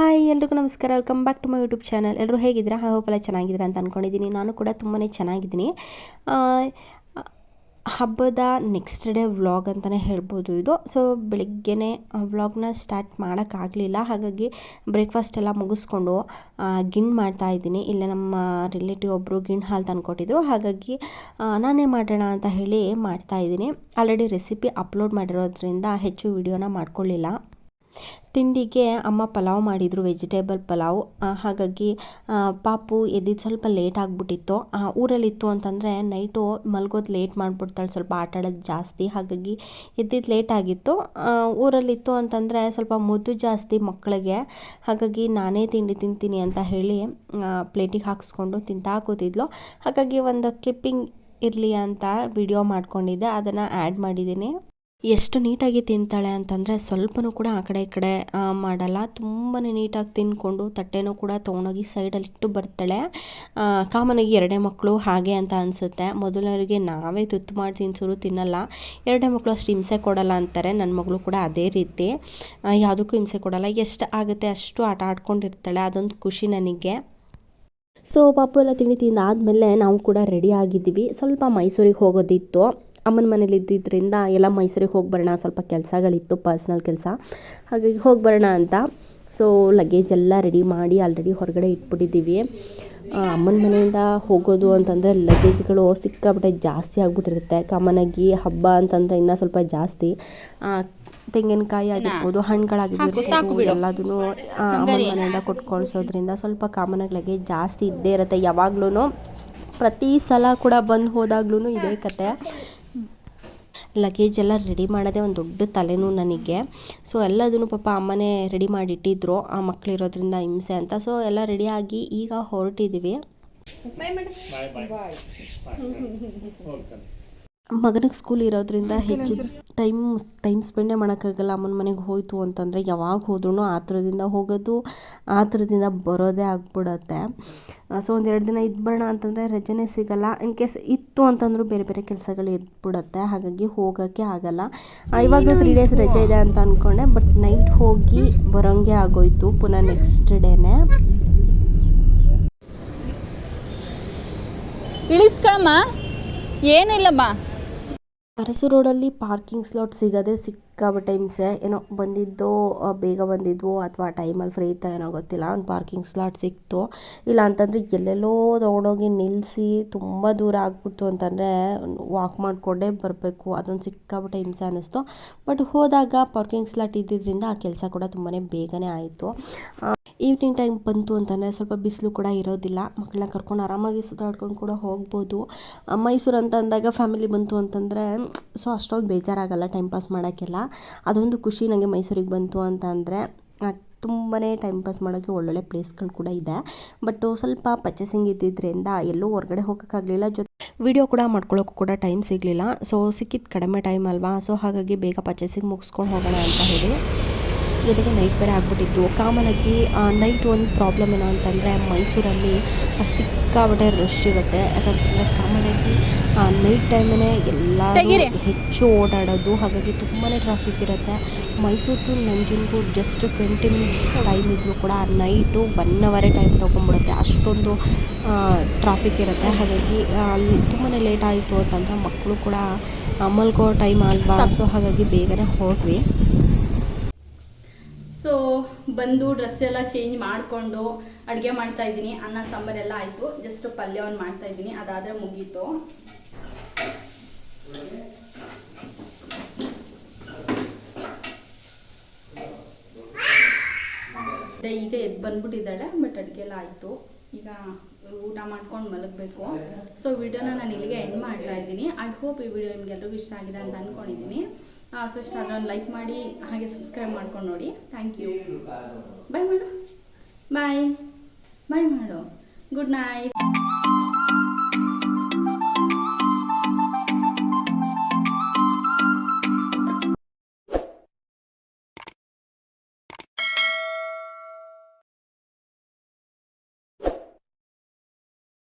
Hi, ಎಲ್ರಿಗೂ ನಮಸ್ಕಾರ. Welcome back to my YouTube channel ಎಲ್ಲರೂ ಹೇಗಿದ್ದೀರಾ? ಹೋಪಲ್ಲ ಚೆನ್ನಾಗಿದ್ದೀರಾ ಅಂತ ಅಂದ್ಕೊಂಡಿದ್ದೀನಿ ನಾನು ಕೂಡ ತುಂಬಾ ಚೆನ್ನಾಗಿದ್ದೀನಿ. ಹಬ್ಬದ ನೆಕ್ಸ್ಟ್ ಡೇ ವ್ಲಾಗ್ ಅಂತಲೇ ಹೇಳ್ಬೋದು ಇದು. ಸೊ ಬೆಳಿಗ್ಗೆನೇ ವ್ಲಾಗ್ನ ಸ್ಟಾರ್ಟ್ ಮಾಡೋಕ್ಕಾಗಲಿಲ್ಲ. ಹಾಗಾಗಿ ಬ್ರೇಕ್ಫಾಸ್ಟ್ ಎಲ್ಲ ಮುಗಿಸ್ಕೊಂಡು ಗಿಣ್ ಮಾಡ್ತಾ ಇದ್ದೀನಿ. ಇಲ್ಲೇ ನಮ್ಮ ರಿಲೇಟಿವ್ ಒಬ್ಬರು ಗಿಣ್ ಹಾಲು ತಂದುಕೊಟ್ಟಿದ್ರು. ಹಾಗಾಗಿ ನಾನೇ ಮಾಡೋಣ ಅಂತ ಹೇಳಿ ಮಾಡ್ತಾ ಇದ್ದೀನಿ. ಆಲ್ರೆಡಿ ರೆಸಿಪಿ ಅಪ್ಲೋಡ್ ಮಾಡಿರೋದ್ರಿಂದ ಹೆಚ್ಚು ವಿಡಿಯೋನ ಮಾಡ್ಕೊಳ್ಳಿಲ್ಲ. ತಿಂಡಿಗೆ ಅಮ್ಮ ಪಲಾವ್ ಮಾಡಿದರು ವೆಜಿಟೇಬಲ್ ಪಲಾವ್. ಹಾಗಾಗಿ ಪಾಪು ಎದ್ದಿದ್ದು ಸ್ವಲ್ಪ ಲೇಟ್ ಆಗಿಬಿಟ್ಟಿತ್ತು. ಊರಲ್ಲಿತ್ತು ಅಂತಂದರೆ ನೈಟು ಮಲ್ಗೋದು ಲೇಟ್ ಮಾಡಿಬಿಡ್ತಾಳೆ, ಸ್ವಲ್ಪ ಆಟ ಆಡೋದು ಜಾಸ್ತಿ. ಹಾಗಾಗಿ ಎದ್ದಿದ್ದು ಲೇಟ್ ಆಗಿತ್ತು. ಊರಲ್ಲಿತ್ತು ಅಂತಂದರೆ ಸ್ವಲ್ಪ ಮುದ್ದು ಜಾಸ್ತಿ ಮಕ್ಕಳಿಗೆ. ಹಾಗಾಗಿ ನಾನೇ ತಿಂಡಿ ತಿಂತೀನಿ ಅಂತ ಹೇಳಿ ಪ್ಲೇಟಿಗೆ ಹಾಕಿಸ್ಕೊಂಡು ತಿಂತಾ ಕೂತಿದ್ಲು. ಹಾಗಾಗಿ ಒಂದು ಕ್ಲಿಪ್ಪಿಂಗ್ ಇರಲಿ ಅಂತ ವಿಡಿಯೋ ಮಾಡ್ಕೊಂಡಿದ್ದೆ. ಅದನ್ನು ಆ್ಯಡ್ ಮಾಡಿದ್ದೀನಿ. ಎಷ್ಟು ನೀಟಾಗಿ ತಿಂತಾಳೆ ಅಂತಂದರೆ ಸ್ವಲ್ಪನೂ ಕೂಡ ಆ ಕಡೆ ಈ ಕಡೆ ಮಾಡಲ್ಲ. ತುಂಬಾ ನೀಟಾಗಿ ತಿಂದ್ಕೊಂಡು ತಟ್ಟೆನೂ ಕೂಡ ತೊಗೊಂಡೋಗಿ ಸೈಡಲ್ಲಿ ಇಟ್ಟು ಬರ್ತಾಳೆ. ಕಾಮನಾಗಿ ಎರಡೇ ಮಕ್ಕಳು ಹಾಗೆ ಅಂತ ಅನಿಸುತ್ತೆ. ಮೊದಲವರಿಗೆ ನಾವೇ ತುತ್ತು ಮಾಡಿ ತಿನ್ಸೋರು ತಿನ್ನಲ್ಲ. ಎರಡೇ ಮಕ್ಕಳು ಅಷ್ಟು ಹಿಂಸೆ ಕೊಡಲ್ಲ ಅಂತಾರೆ. ನನ್ನ ಮಗಳು ಕೂಡ ಅದೇ ರೀತಿ. ಯಾವುದಕ್ಕೂ ಹಿಂಸೆ ಕೊಡಲ್ಲ. ಎಷ್ಟು ಆಗುತ್ತೆ ಅಷ್ಟು ಆಟ ಆಡ್ಕೊಂಡಿರ್ತಾಳೆ. ಅದೊಂದು ಖುಷಿ ನನಗೆ. ಸೊ ಪಾಪು ಎಲ್ಲ ತಿಂಡಿ ತಿಂದಾದಮೇಲೆ ನಾವು ಕೂಡ ರೆಡಿ ಆಗಿದ್ದೀವಿ. ಸ್ವಲ್ಪ ಮೈಸೂರಿಗೆ ಹೋಗೋದಿತ್ತು. ಅಮ್ಮನ ಮನೇಲಿ ಇದ್ದಿದ್ದರಿಂದ ಎಲ್ಲ ಮೈಸೂರಿಗೆ ಹೋಗಿ ಬರೋಣ ಸ್ವಲ್ಪ ಕೆಲಸಗಳಿತ್ತು ಪರ್ಸ್ನಲ್ ಕೆಲಸ. ಹಾಗಾಗಿ ಹೋಗಿ ಬರೋಣ ಅಂತ. ಸೊ ಲಗೇಜ್ ಎಲ್ಲ ರೆಡಿ ಮಾಡಿ ಆಲ್ರೆಡಿ ಹೊರಗಡೆ ಇಟ್ಬಿಟ್ಟಿದ್ದೀವಿ. ಅಮ್ಮನ ಮನೆಯಿಂದ ಹೋಗೋದು ಅಂತಂದರೆ ಲಗೇಜ್ಗಳು ಸಿಕ್ಕಾಬಿಟ್ಟೆ ಜಾಸ್ತಿ ಆಗಿಬಿಟ್ಟಿರುತ್ತೆ. ಕಾಮನಾಗಿ ಹಬ್ಬ ಅಂತಂದರೆ ಇನ್ನೂ ಸ್ವಲ್ಪ ಜಾಸ್ತಿ. ತೆಂಗಿನಕಾಯಿ ಆಗಿರ್ಬೋದು ಹಣ್ಣುಗಳಾಗಿರ್ಬೋದು ಎಲ್ಲದೂ ಅಮ್ಮನ ಮನೆಯಿಂದ ಕೊಟ್ಕೊಳ್ಸೋದ್ರಿಂದ ಸ್ವಲ್ಪ ಸ್ವಲ್ಪ ಕಾಮನಾಗಿ ಲಗೇಜ್ ಜಾಸ್ತಿ ಇದ್ದೇ ಇರುತ್ತೆ. ಯಾವಾಗ್ಲೂ ಪ್ರತಿ ಸಲ ಕೂಡ ಬಂದು ಹೋದಾಗ್ಲೂ ಇದೇ ಕತೆ. ಲಗೇಜ್ ಎಲ್ಲ ರೆಡಿ ಮಾಡೋದೇ ಒಂದು ದೊಡ್ಡ ತಲೆನೋವು ನನಗೆ. ಸೊ ಎಲ್ಲದನ್ನು ಪಾಪ ಅಮ್ಮನೇ ರೆಡಿ ಮಾಡಿಟ್ಟಿದ್ರು. ಆ ಮಕ್ಕಳಿರೋದ್ರಿಂದ ಹಿಂಸೆ ಅಂತ. ಸೊ ಎಲ್ಲ ರೆಡಿಯಾಗಿ ಈಗ ಹೊರಟಿದ್ದೀವಿ ಮಗನಿಗೆ ಸ್ಕೂಲ್ ಇರೋದ್ರಿಂದ ಹೆಚ್ಚು ಟೈಮ್ ಟೈಮ್ ಸ್ಪೆಂಡೇ ಮಾಡೋಕ್ಕಾಗಲ್ಲ. ಅಮ್ಮನ ಮನೆಗೆ ಹೋಯಿತು ಅಂತಂದರೆ ಯಾವಾಗ ಹೋದ್ರೂ ಆತುರದಿಂದ ಹೋಗೋದು ಆತುರದಿಂದ ಬರೋದೇ ಆಗ್ಬಿಡತ್ತೆ. ಸೊ ಒಂದು ಎರಡು ದಿನ ಇದ್ಬರೋಣ ಅಂತಂದರೆ ರಜೆನೇ ಸಿಗಲ್ಲ. ಇನ್ ಕೇಸ್ ಇತ್ತು ಅಂತಂದರೂ ಬೇರೆ ಬೇರೆ ಕೆಲಸಗಳು ಇದ್ಬಿಡುತ್ತೆ. ಹಾಗಾಗಿ ಹೋಗೋಕ್ಕೆ ಆಗಲ್ಲ. ಇವಾಗ ಇವಾಗಲೂ ತ್ರೀ ಡೇಸ್ ರಜೆ ಇದೆ ಅಂತ ಅಂದ್ಕೊಂಡೆ ಬಟ್ ನೈಟ್ ಹೋಗಿ ಬರೋಂಗೆ ಆಗೋಯ್ತು. ಪುನಃ ನೆಕ್ಸ್ಟ್ ಡೇನೇ ಇಳಿಸ್ಕೊಳಮ್ಮ. ಏನಿಲ್ಲಮ್ಮ. ಅರಸು ರೋಡಲ್ಲಿ ಪಾರ್ಕಿಂಗ್ ಸ್ಲಾಟ್ ಸಿಗೋದೇ ಸಿಕ್ಕಾಬಟ್ಟೆ ಹಿಂಸೆ ಏನೋ ಬಂದಿದ್ದೋ ಬೇಗ ಬಂದಿದ್ವೋ ಅಥವಾ ಟೈಮಲ್ಲಿ ಫ್ರೀ ಇತ್ತ ಏನೋ ಗೊತ್ತಿಲ್ಲ, ಒಂದು ಪಾರ್ಕಿಂಗ್ ಸ್ಲಾಟ್ ಸಿಕ್ತು. ಇಲ್ಲ ಅಂತಂದರೆ ಎಲ್ಲೆಲ್ಲೋ ತೊಗೊಂಡೋಗಿ ನಿಲ್ಲಿಸಿ ತುಂಬ ದೂರ ಆಗ್ಬಿಡ್ತು ಅಂತಂದರೆ ವಾಕ್ ಮಾಡಿಕೊಂಡೇ ಬರಬೇಕು, ಅದೊಂದು ಸಿಕ್ಕಾಬಟ್ಟೆ ಹಿಂಸೆ ಅನ್ನಿಸ್ತು. ಬಟ್ ಹೋದಾಗ ಪಾರ್ಕಿಂಗ್ ಸ್ಲಾಟ್ ಇದ್ದಿದ್ದರಿಂದ ಆ ಕೆಲಸ ಕೂಡ ತುಂಬಾ ಬೇಗನೆ ಆಯಿತು. ಈವ್ನಿಂಗ್ ಟೈಮ್ ಬಂತು ಅಂತಂದರೆ ಸ್ವಲ್ಪ ಬಿಸಿಲು ಕೂಡ ಇರೋದಿಲ್ಲ. ಮಕ್ಕಳನ್ನ ಕರ್ಕೊಂಡು ಆರಾಮಾಗಿ ಸುತ್ತಾಡ್ಕೊಂಡು ಕೂಡ ಹೋಗ್ಬೋದು. ಮೈಸೂರು ಅಂತ ಅಂದಾಗ ಫ್ಯಾಮಿಲಿ ಬಂತು ಅಂತಂದರೆ ಸೊ ಅಷ್ಟೊಂದು ಬೇಜಾರಾಗಲ್ಲ ಟೈಮ್ ಪಾಸ್ ಮಾಡೋಕ್ಕೆಲ್ಲ. ಅದೊಂದು ಖುಷಿ ನನಗೆ ಮೈಸೂರಿಗೆ ಬಂತು ಅಂತ ಅಂದರೆ ತುಂಬಾ ಟೈಮ್ ಪಾಸ್ ಮಾಡೋಕ್ಕೆ ಒಳ್ಳೊಳ್ಳೆ ಪ್ಲೇಸ್ಗಳು ಕೂಡ ಇದೆ. ಬಟ್ ಸ್ವಲ್ಪ ಪರ್ಚೇಸಿಂಗ್ ಇದ್ದಿದ್ದರಿಂದ ಎಲ್ಲೂ ಹೊರಗಡೆ ಹೋಗೋಕ್ಕಾಗಲಿಲ್ಲ. ಜೊತೆ ವಿಡಿಯೋ ಕೂಡ ಮಾಡ್ಕೊಳ್ಳೋಕ್ಕೂ ಕೂಡ ಟೈಮ್ ಸಿಗಲಿಲ್ಲ. ಸೊ ಸಿಕ್ಕಿದ್ದು ಕಡಿಮೆ ಟೈಮ್ ಅಲ್ವಾ? ಸೊ ಹಾಗಾಗಿ ಬೇಗ ಪರ್ಚೇಸಿಂಗ್ ಮುಗಿಸ್ಕೊಂಡು ಹೋಗೋಣ ಅಂತ ಹೇಳಿ. ಜೊತೆಗೆ ನೈಟ್ ಬೇರೆ ಆಗ್ಬಿಟ್ಟಿತ್ತು. ಕಾಮನಾಗಿ ನೈಟ್ ಒಂದು ಪ್ರಾಬ್ಲಮ್ ಏನು ಅಂತಂದರೆ ಮೈಸೂರಲ್ಲಿ ಆ, ಸಿಕ್ಕಾಪಟ್ಟೆ ರಶ್ ಇರುತ್ತೆ. ಯಾಕಂತಂದರೆ ಕಾಮನಾಗಿ ನೈಟ್ ಟೈಮೇ ಎಲ್ಲ. ಹೆಚ್ಚು ಓಡಾಡೋದು ಹಾಗಾಗಿ ತುಂಬಾ ಟ್ರಾಫಿಕ್ ಇರುತ್ತೆ. Mysuru to Nanjangud just twenty minutes time ಇದ್ದರೂ ಕೂಡ ನೈಟು ಒನ್ ಅವರೇ ಟೈಮ್ ತೊಗೊಂಬಿಡುತ್ತೆ ಅಷ್ಟೊಂದು ಟ್ರಾಫಿಕ್ ಇರುತ್ತೆ. ಹಾಗಾಗಿ ಆ, ತುಂಬಾ ಲೇಟ್ ಆಯಿತು ಅಂತಂದರೆ ಮಕ್ಕಳು ಕೂಡ ಆ, ಮಲ್ಗೋ ಟೈಮ್ ಅಲ್ವಾ ಸೊ ಹಾಗಾಗಿ ಬೇಗನೆ ಹೊರಟ್ವಿ ಸೊ ಬಂದು ಡ್ರೆಸ್ ಎಲ್ಲ ಚೇಂಜ್ ಮಾಡಿಕೊಂಡು ಅಡುಗೆ ಮಾಡ್ತಾ ಇದ್ದೀನಿ. ಅನ್ನ ಸಾಂಬಾರೆಲ್ಲ ಆಯಿತು. ಜಸ್ಟ್ ಪಲ್ಯವನ್ನು ಮಾಡ್ತಾ ಇದ್ದೀನಿ. ಅದಾದರೆ ಮುಗೀತು. ಈಗ ಎದ್ದು ಬಂದ್ಬಿಟ್ಟಿದ್ದಾಳೆ ಬಟ್ ಅಡುಗೆ ಎಲ್ಲ ಆಯಿತು. ಈಗ ಊಟ ಮಾಡ್ಕೊಂಡು ಮಲಗಬೇಕು. ಸೊ ವಿಡಿಯೋನ ನಾನು ಇಲ್ಲಿಗೆ ಎಂಡ್ ಮಾಡ್ತಾ ಇದ್ದೀನಿ. ಐ ಹೋಪ್ ಈ ವಿಡಿಯೋ ನಿಮ್ಗೆಲ್ರಿಗೂ ಇಷ್ಟ ಆಗಿದೆ ಅಂತ ಅಂದ್ಕೊಂಡಿದ್ದೀನಿ ಸೊ ಇಷ್ಟ ಅದನ್ನು ಲೈಕ್ ಮಾಡಿ ಹಾಗೆ ಸಬ್ಸ್ಕ್ರೈಬ್ ಮಾಡ್ಕೊಂಡು ನೋಡಿ. ಥ್ಯಾಂಕ್ ಯು ಬಾಯ್ ಮಾಡು. ಬಾಯ್ ಬಾಯ್ ಮಾಡು. Good night